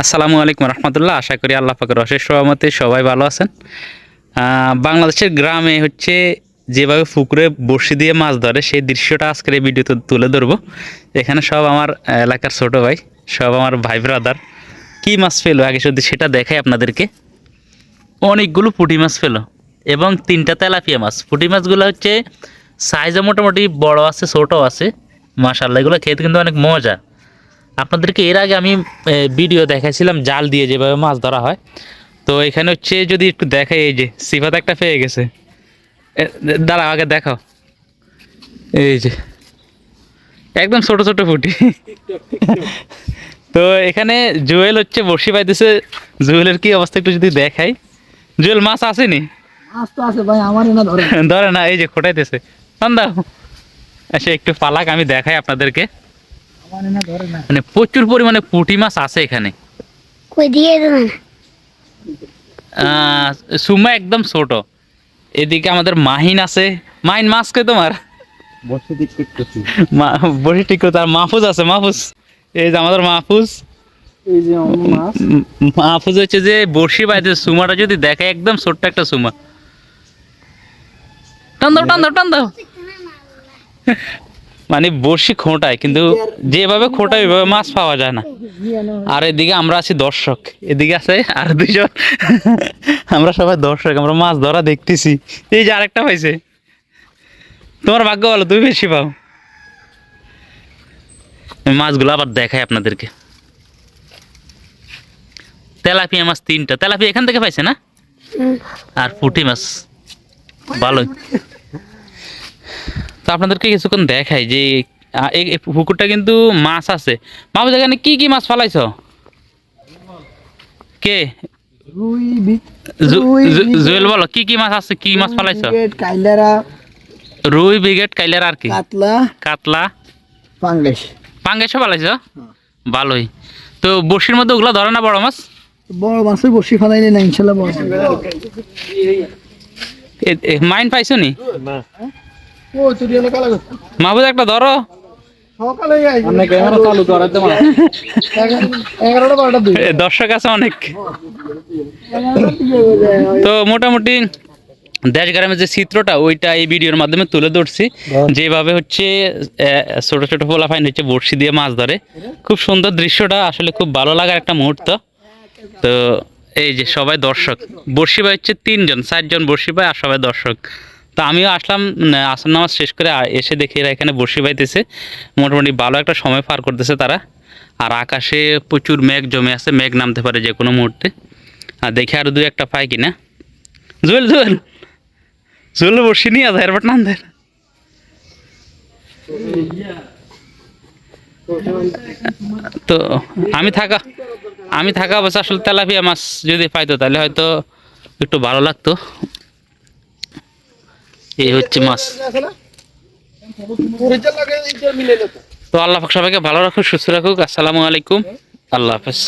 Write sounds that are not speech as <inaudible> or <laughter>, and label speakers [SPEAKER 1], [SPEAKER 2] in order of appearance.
[SPEAKER 1] আসসালামু আলাইকুম রহমতুল্লাহ। আশা করি আল্লাহ পাকের অশেষ সহমতে সবাই ভালো আছেন। বাংলাদেশের গ্রামে হচ্ছে যেভাবে পুকুরে বড়শি দিয়ে মাছ ধরে সেই দৃশ্যটা আজকের এই ভিডিওতে তুলে ধরবো। এখানে সব আমার এলাকার ছোট ভাই, সব আমার ভাই ব্রাদার কী মাছ ফেলো আগে যদি সেটা দেখাই আপনাদেরকে। অনেকগুলো পুঁটি মাছ ফেলো এবং তিনটা তেলাপিয়া মাছ। পুঁটি মাছগুলো হচ্ছে সাইজে মোটামুটি বড় আছে ছোটও আছে। মাশাল্লাহ এগুলো খেতে কিন্তু অনেক মজা। আপনাদেরকে এর আগে আমি ভিডিও দেখাইছিলাম জাল দিয়ে যেভাবে মাছ ধরা হয়। তো এখানে হচ্ছে যদি একটু দেখাই এই যে সিফাত একটা পেয়ে গেছে। এ, দাঁড়াও আগে দেখাও। এই যে একদম ছোট ছোট ফুটি তো এখানে জুয়েল হচ্ছে বসি পাইতেছে জুয়েলের কি অবস্থা একটু যদি দেখাই। জুয়েল মাছ আসেনি?
[SPEAKER 2] মাছ ভাই আমারই ধরে।
[SPEAKER 1] না এই যে খোটাইতেছে। দাও আচ্ছা একটু পালাক আমি দেখাই আপনাদেরকে। মানে প্রচুর পরিমাণে পুঁটি মাছ আছে এখানে। সুমা একদম ছোট। এদিকে আমাদের মাহিন আছে। মাহিন মাছ কে তোমার?
[SPEAKER 2] বসে
[SPEAKER 1] ঠিক তার মাহফুজ আছে মাহফুজ? এই যে আমাদের মাহফুজ।
[SPEAKER 2] এই যে মাছ।
[SPEAKER 1] উম, মাহফুজ হচ্ছে যে বড়শি বাইতে সুমাটা যদি দেখে একদম ছোট্ট একটা সুমা। টান দাও টান দাও টান দাও। মানে বড়শি খোঁটায় কিন্তু যেভাবে খোঁটায় ওইভাবে মাছ পাওয়া যায় না। আর এদিকে আমরা আছি দর্শক এদিকে আছে আর দুজন <laughs> আমরা সবাই দর্শক আমরা মাছ ধরা দেখতেছি। এই যে আরেকটা পাইছে তোমার ভাগ্য ভালো তুমি বেশি পাও। মাছগুলো আবার দেখাই আপনাদেরকে। তেলাপিয়া মাছ তিনটা। তেলাপিয়া এখান থেকে পাইছে না? আর পুঁটি মাছ। ভালোই। আপনাদেরকে কিছুক্ষণ দেখাই যে এই পুকুরটা কিন্তু মাছ আছে। মাছ এখানে কি কি মাছ ফালাইছ? কে? জুয়েল বলো কি কি মাছ আছে কি মাছ ফালাইছ? রুই ব্রিগেড কাইলার আর কি?
[SPEAKER 2] কাতলা।
[SPEAKER 1] কাতলা।
[SPEAKER 2] পাঙ্গেশ
[SPEAKER 1] পাঙ্গেশও ফালাইছ? ভালোই। তো বড়শির মধ্যে ওগুলো ধরে না বড় মাছ?
[SPEAKER 2] বড় মাছের বসি ফালাইলে না ইনশাল্লাহ বড়
[SPEAKER 1] মাইন পাইছো নি?
[SPEAKER 2] ও
[SPEAKER 1] মাহবুদ একটা ধরো। দর্শক আছে অনেক। তো মোটামুটি দেশ গ্রামের যে চিত্রটা ওইটা এই ভিডিওর মাধ্যমে তুলে ধরছি। যেভাবে হচ্ছে আহ, ছোট ছোট পোলাফাইন হচ্ছে বড়শি দিয়ে মাছ ধরে। খুব সুন্দর দৃশ্যটা আসলে খুব ভালো লাগার একটা মুহূর্ত। তো এই যে সবাই দর্শক বড়শি ভাই হচ্ছে তিনজন চারজন বড়শি ভাই আর সবাই দর্শক। তো আমিও আসলাম উম, আসর নামাজ শেষ করে এসে দেখি এরা এখানে বড়শি বাইতেছে। মোটামুটি ভালো একটা সময় পার করতেছে তারা। আর আকাশে প্রচুর মেঘ জমে আছে মেঘ নামতে পারে যে কোনো মুহূর্তে। আর দেখে আর দুই একটা পাই কিনা। জুয়েল জুয়েল। জুয়েল বসে নিয়ে আধা এরপর নাম দেয় তো আমি থাকা আমি থাকা অবস্থা আসলে তেলাপিয়া মাছ যদি পাইতো তাহলে হয়তো একটু ভালো লাগতো। এই হচ্ছে মাছ। তো আল্লাহ সবাইকে ভালো রাখুক সুস্থ রাখুক। আসসালামু আলাইকুম। আল্লাহ হাফেজ।